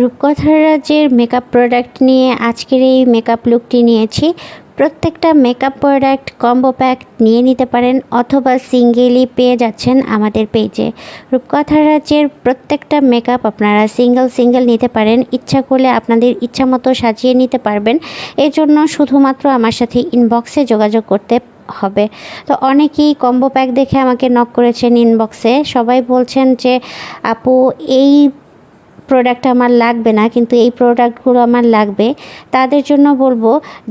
রূপকথার রাজ্যের makeup product নিয়ে আজকের এই মেকআপ লুকটি নিয়েছি। প্রত্যেকটা মেকআপ প্রোডাক্ট কম্বো প্যাক নিয়ে নিতে পারেন অথবা সিঙ্গেলি পেয়ে যাচ্ছেন আমাদের পেজে রূপকথার রাজ্যের প্রত্যেকটা মেকআপ আপনারা সিঙ্গেল সিঙ্গেল নিতে পারেন। ইচ্ছা করলে আপনাদের ইচ্ছা মতো সাজিয়ে নিতে পারবেন। এজন্য শুধুমাত্র আমার সাথে ইনবক্সে যোগাযোগ করতে হবে। তো অনেকেই কম্বো প্যাক দেখে আমাকে নক করেছেন ইনবক্সে সবাই বলছেন যে, আপু, এই প্রোডাক্ট আমার লাগবে না, কিন্তু এই প্রোডাক্টগুলো আমার লাগবে। তাদের জন্য বলব,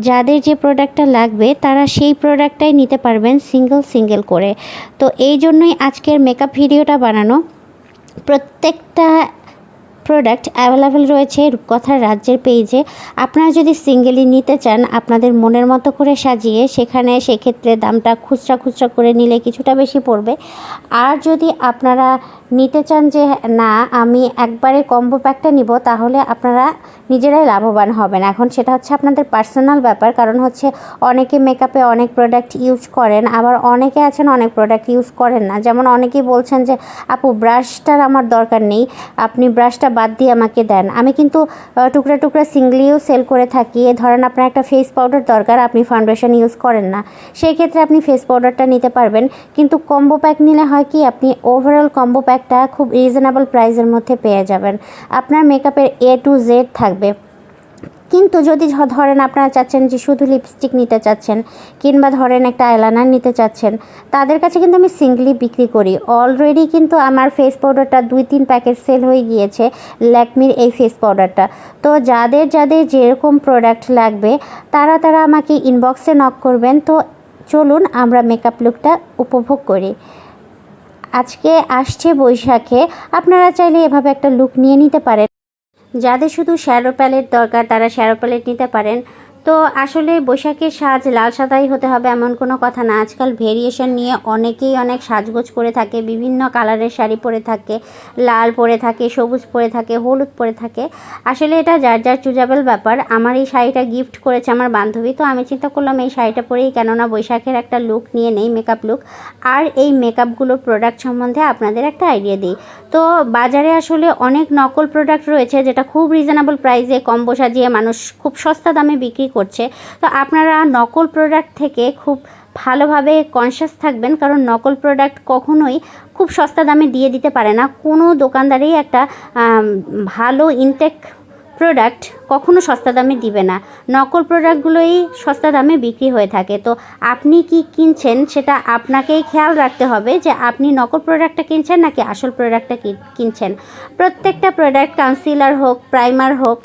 যাদের যে প্রোডাক্টটা লাগবে, তারা সেই প্রোডাক্টটাই নিতে পারবেন সিঙ্গেল সিঙ্গেল করে। তো এই জন্যই আজকের মেকআপ ভিডিওটা বানানো। প্রত্যেকটা প্রোডাক্ট অ্যাভেলেবেল রয়েছে রূপকথার রাজ্যের পেজে আপনারা যদি সিঙ্গেলি নিতে চান, আপনাদের মনের মতো করে সাজিয়ে সেখানে সেক্ষেত্রে দামটা খুচরা খুচরা করে নিলে কিছুটা বেশি পড়বে। আর যদি আপনারা নিতে চান যে, না, আমি একবারে কম্বো প্যাকটা নিব, তাহলে আপনারা নিজেরাই লাভবান হবেন। এখন সেটা হচ্ছে আপনাদের পার্সোনাল ব্যাপার, কারণ হচ্ছে অনেকে মেকআপে অনেক প্রোডাক্ট ইউজ করেন, আবার অনেকে আছেন অনেক প্রোডাক্ট ইউজ করেন না। যেমন অনেকেই বলছেন যে, আপু ব্রাশটার আমার দরকার নেই। আপনি ব্রাশটা বাদ দিয়ে আমাকে দেন। আমি কিন্তু টুকরা টুকরা সিঙ্গলিও সেল করে থাকি। ধরেন আপনার একটা ফেস পাউডার দরকার, আপনি ফাউন্ডেশন ইউজ করেন না। সেই ক্ষেত্রে আপনি ফেস পাউডারটা নিতে পারবেন। কিন্তু কম্বো প্যাক নিলে হয় কি, আপনি ওভারঅল কম্বো প্যাকটা খুব রিজনেবল প্রাইসের মধ্যে পেয়ে যাবেন। আপনার মেকআপের এ টু জেড থাকবে। কিন্তু যদি ধরেন আপনারা চাচ্ছেন যে শুধু লিপস্টিক নিতে চাচ্ছেন কিংবা ধরেন একটা আইলাইনার নিতে চাচ্ছেন, তাদের কাছে কিন্তু আমি সিঙ্গলি বিক্রি করি। অলরেডি কিন্তু আমার ফেস পাউডারটা দুই তিন প্যাকেট সেল হয়ে গিয়েছে ল্যাকমির এই ফেস পাউডারটা তো যাদের যাদের যেরকম প্রোডাক্ট লাগবে, তারা তারা আমাকে ইনবক্সে নক করবেন। তো চলুন আমরা মেকআপ লুকটা উপভোগ করি। আজকে আসছে বৈশাখে, আপনারা চাইলে এভাবে একটা লুক নিয়ে নিতে পারেন। যাদের শুধু শ্যারো প্যালেট দরকার তারা শ্যারো প্যালেট নিতে পারেন। তো আসলে বৈশাখের সাজ লাল সাদাই হতে হবে এমন কোনো কথা না। আজকাল ভেরিয়েশন নিয়ে অনেকেই অনেক সাজগোজ করে থাকে, বিভিন্ন কালারের শাড়ি পরে থাকে, লাল পরে থাকে, সবুজ পরে থাকে, হলুদ পরে থাকে। আসলে এটা যার যার চুজাবেল ব্যাপার। আমার এই শাড়িটা গিফট করেছে আমার বান্ধবী, তো আমি চিন্তা করলাম এই শাড়িটা পরেই কেননা বৈশাখের একটা লুক নিয়ে নেই মেকআপ লুক আর এই মেকআপগুলো প্রোডাক্ট সম্বন্ধে আপনাদের একটা আইডিয়া দিই। তো বাজারে আসলে অনেক নকল প্রোডাক্ট রয়েছে যেটা খুব রিজনেবল প্রাইসে কম্বো সাজিয়ে মানুষ খুব সস্তা দামে বিক্রি করছে। তো আপনারা নকল প্রোডাক্ট থেকে খুব ভালোভাবে কনসিয়াস থাকবেন, কারণ নকল প্রোডাক্ট কখনোই খুব সস্তা দামে দিয়ে দিতে পারে না। কোনো দোকানদারই একটা ভালো ইনটেক প্রোডাক্ট কখনো সস্তা দামে দিবে না। নকল প্রোডাক্টগুলোই সস্তা দামে বিক্রি হয়ে থাকে। তো আপনি কি কিনছেন সেটা আপনাকেই খেয়াল রাখতে হবে যে আপনি নকল প্রোডাক্টটা কিনছেন নাকি আসল প্রোডাক্টটা কিনছেন। প্রত্যেকটা প্রোডাক্ট কাউন্সিলার হোক প্রাইমার হোক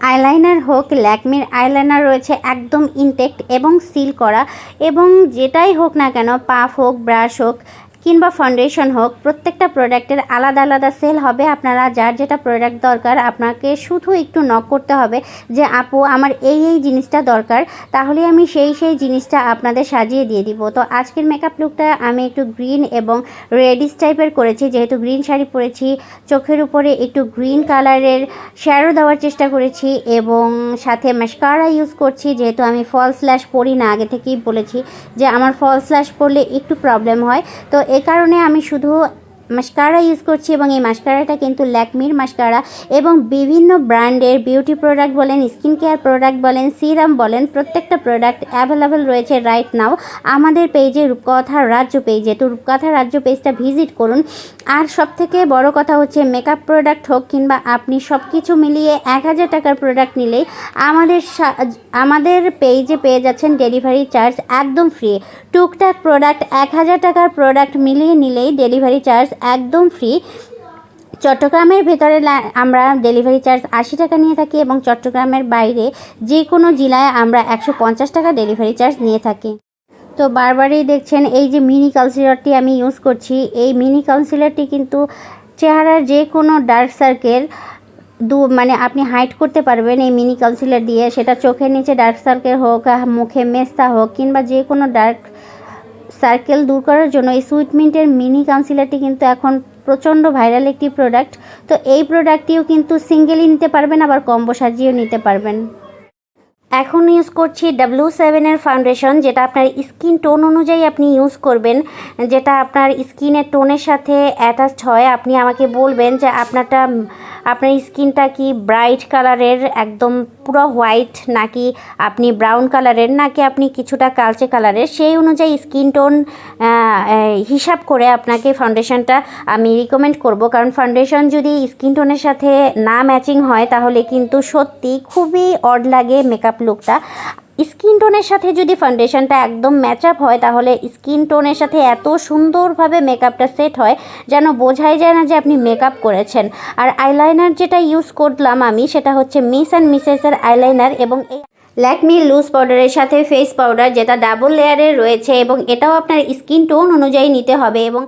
আইলাইনার হোক, ল্যাকমির আইলাইনার রয়েছে একদম ইনটেক্ট এবং সিল করা এবং যেটাই হোক না কেন, পাফ হোক, ব্রাশ হোক কিংবা ফাউন্ডেশন হোক, প্রত্যেকটা প্রোডাক্টের আলাদা আলাদা সেল হবে। আপনারা যার যেটা প্রোডাক্ট দরকার, আপনাকে শুধু একটু নক করতে হবে যে, আপু, আমার এই এই জিনিসটা দরকার, তাহলে আমি সেই সেই জিনিসটা আপনাদের সাজিয়ে দিয়ে দিব। তো আজকের মেকআপ লুকটা আমি একটু গ্রিন এবং রেডিশ টাইপের করেছি। যেহেতু গ্রিন শাড়ি পরেছি, চোখের উপরে একটু গ্রিন কালারের শ্যারো দেওয়ার চেষ্টা করেছি এবং সাথে মাস্কারা ইউজ করছি। যেহেতু আমি ফলস ল্যাশ পরি না, আগে থেকেই বলেছি যে, আমার ফলস ল্যাশ পরলে একটু প্রবলেম হয়। তো এই কারণে আমি শুধু মাস্কারা ইউজ করছি এবং এই মাস্কারাটা কিন্তু ল্যাকমির মাস্কারা এবং বিভিন্ন ব্র্যান্ডের বিউটি প্রোডাক্ট বলেন স্কিন কেয়ার প্রোডাক্ট বলেন সিরাম বলেন, প্রত্যেকটা প্রোডাক্ট অ্যাভেলেবেল রয়েছে রাইট নাও আমাদের পেজে রূপকথা রাজ্য পেজে তো রূপকথা রাজ্য পেজটা ভিজিট করুন। আর সব থেকে বড় কথা হচ্ছে মেকআপ প্রোডাক্ট হোক কিংবা আপনি সব কিছু মিলিয়ে এক হাজার টাকার প্রোডাক্ট নিলেই আমাদের আমাদের পেজে পেয়ে যাচ্ছেন ডেলিভারি চার্জ একদম ফ্রি টুকটাক প্রোডাক্ট এক হাজার টাকার প্রোডাক্ট মিলিয়ে নিলেই ডেলিভারি চার্জ একদম ফ্রি চট্টগ্রামের ভেতরে আমরা ডেলিভারি চার্জ আশি টাকা নিয়ে থাকি এবং চট্টগ্রামের বাইরে যে কোনো জেলায় আমরা একশো পঞ্চাশ টাকা ডেলিভারি চার্জ নিয়ে থাকি। তো বারবারই দেখছেন, এই যে মিনি কাউন্সিলারটি আমি ইউজ করছি, এই মিনি কাউন্সিলারটি কিন্তু চেহারার যে কোনো ডার্ক সার্কেল দু মানে আপনি হাইট করতে পারবেন এই মিনি কাউন্সিলার দিয়ে। সেটা চোখের নিচে ডার্ক সার্কেল হোক, মুখে মেস্তা হোক, কিংবা যে কোনো ডার্ক সার্কেল দূর করার জন্য এই সুইটমিন্টের মিনি কাউন্সিলারটি কিন্তু এখন প্রচণ্ড ভাইরাল একটি প্রোডাক্ট তো এই প্রোডাক্টটিও কিন্তু সিঙ্গেলই নিতে পারবেন, আবার কম্বো সাজিয়েও নিতে পারবেন। এখন ইউজ করছি ডাব্লিউ সেভেনের ফাউন্ডেশন যেটা আপনার স্কিন টোন অনুযায়ী আপনি ইউজ করবেন। যেটা আপনার স্কিনের টোনের সাথে অ্যাটাচড হয়। আপনি আমাকে বলবেন যে আপনারটা আপনার স্কিনটা কি ব্রাইট কালারের একদম পুরো হোয়াইট নাকি আপনি ব্রাউন কালারের নাকি আপনি কিছুটা কালচে কালারের সেই অনুযায়ী স্কিন টোন হিসাব করে আপনাকে ফাউন্ডেশনটা আমি রিকমেন্ড করব। কারণ ফাউন্ডেশন যদি স্কিন টোনের সাথে না ম্যাচিং হয়, তাহলে কিন্তু সত্যি খুবই অড লাগে মেকআপ লুকটা স্কিন টোনের সাথে যদি ফাউন্ডেশনটা একদম ম্যাচ আপ হয়, তাহলে স্কিন টোনের সাথে এত সুন্দরভাবে মেকআপটা সেট হয় যেন বোঝাই যায় না যে আপনি মেকআপ করেছেন। আর আইলাইনার যেটা ইউজ করলাম আমি, সেটা হচ্ছে মিস অ্যান্ড মিসেসের আইলাইনার এবং এই ল্যাকমি লুজ পাউডারের সাথে ফেস পাউডার যেটা ডাবল লেয়ারের রয়েছে এবং এটাও আপনার স্কিন টোন অনুযায়ী নিতে হবে এবং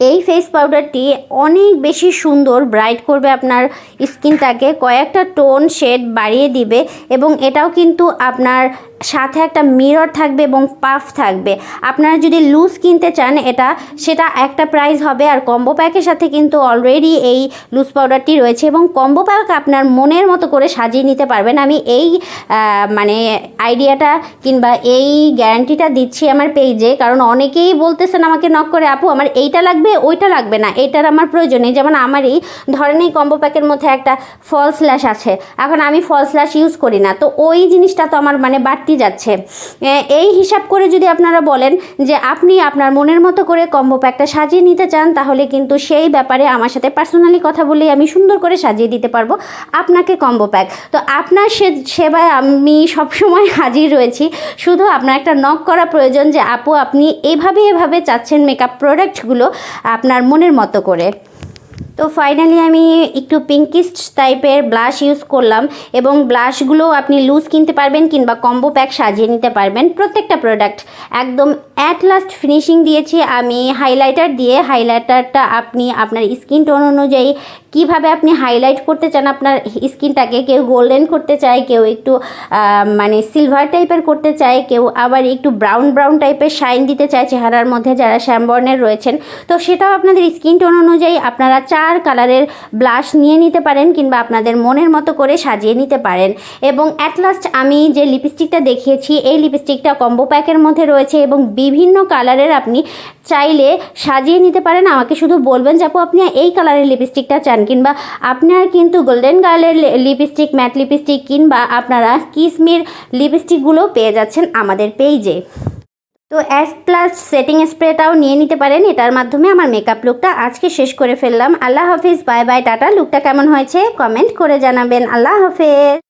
এই ফেস পাউডারটি অনেক বেশি সুন্দর ব্রাইট করবে আপনার স্কিনটাকে কয়েকটা টোন শেড বাড়িয়ে দিবে এবং এটাও কিন্তু আপনার সাথে একটা মিরর থাকবে এবং পাফ থাকবে। আপনারা যদি লুজ কিনতে চান, এটা, সেটা একটা প্রাইস হবে আর কম্বো প্যাকের সাথে কিন্তু অলরেডি এই লুজ পাউডারটি রয়েছে এবং কম্বো প্যাক আপনার মনের মতো করে সাজিয়ে নিতে পারবেন। আমি এই মানে আইডিয়াটা কিংবা এই গ্যারান্টিটা দিচ্ছি আমার পেজে কারণ অনেকেই বলতেছেন আমাকে নক করে, আপু, আমার এইটা লাগবে, ওইটা লাগবে না এইটার আমার প্রয়োজন নেই। যেমন আমারই, ধরেন এই কম্বো প্যাকের মধ্যে একটা ফলস ল্যাশ আছে। এখন আমি ফলস ল্যাশ ইউজ করি না। তো ওই জিনিসটা তো আমার মানে বাড়তি যাচ্ছে। এই হিসাব করে যদি আপনারা বলেন যে আপনি আপনার মনের মতো করে কম্বো প্যাকটা সাজিয়ে নিতে চান, তাহলে কিন্তু সেই ব্যাপারে আমার সাথে পার্সোনালি কথা বলেই আমি সুন্দর করে সাজিয়ে দিতে পারব আপনাকে কম্বো প্যাক। তো আপনার সে, সেবায় আমি সবসময় হাজির রয়েছি। শুধু আপনার একটা নক করা প্রয়োজন যে, আপু, আপনি এভাবে এভাবে চাচ্ছেন মেকআপ প্রোডাক্টগুলো আপনার মনের মতো করে। তো ফাইনালি আমি একটু পিঙ্কিস্ট টাইপের ব্লাশ ইউজ করলাম এবং ব্লাশগুলো আপনি লুজ কিনতে পারবেন কিংবা কম্বো প্যাক সাজিয়ে নিতে পারবেন প্রত্যেকটা প্রোডাক্ট একদম অ্যাট লাস্ট ফিনিশিং দিয়েছি আমি হাইলাইটার দিয়ে। হাইলাইটারটা আপনি আপনার স্কিন টোন অনুযায়ী কীভাবে আপনি হাইলাইট করতে চান আপনার স্কিনটাকে কেউ গোল্ডেন করতে চায়, কেউ একটু মানে সিলভার টাইপের করতে চায়, কেউ আবার একটু ব্রাউন ব্রাউন টাইপের শাইন দিতে চায় চেহারার মধ্যে যারা শ্যামবর্ণের রয়েছেন। তো সেটাও আপনাদের স্কিন টোন অনুযায়ী আপনারা চার কালারের ব্লাশ নিয়ে নিতে পারেন কিংবা আপনাদের মনের মতো করে সাজিয়ে নিতে পারেন। এবং অ্যাট লাস্ট আমি যে লিপস্টিকটা দেখিয়েছি, এই লিপস্টিকটা কম্বো প্যাকের মধ্যে রয়েছে এবং বিভিন্ন কালারের আপনি চাইলে সাজিয়ে নিতে পারেন। আমাকে শুধু বলবেন যে, আপু, আপনি এই কালারের লিপস্টিকটা চান? কিংবা, আপনার কিন্তু গোল্ডেন কালারের লিপস্টিক ম্যাট লিপস্টিক কিংবা আপনারা কিসমির লিপস্টিকগুলো পেয়ে যাচ্ছেন আমাদের পেজে তো অ্যাস প্লাস সেটিং স্প্রেটাও নিয়ে নিতে পারেন। এটার মাধ্যমে আমার মেকআপ লুকটা আজকে শেষ করে ফেললাম। আল্লাহ হাফিজ বাই বাই টাটা। লুকটা কেমন হয়েছে? কমেন্ট করে জানাবেন। আল্লাহ হাফেজ।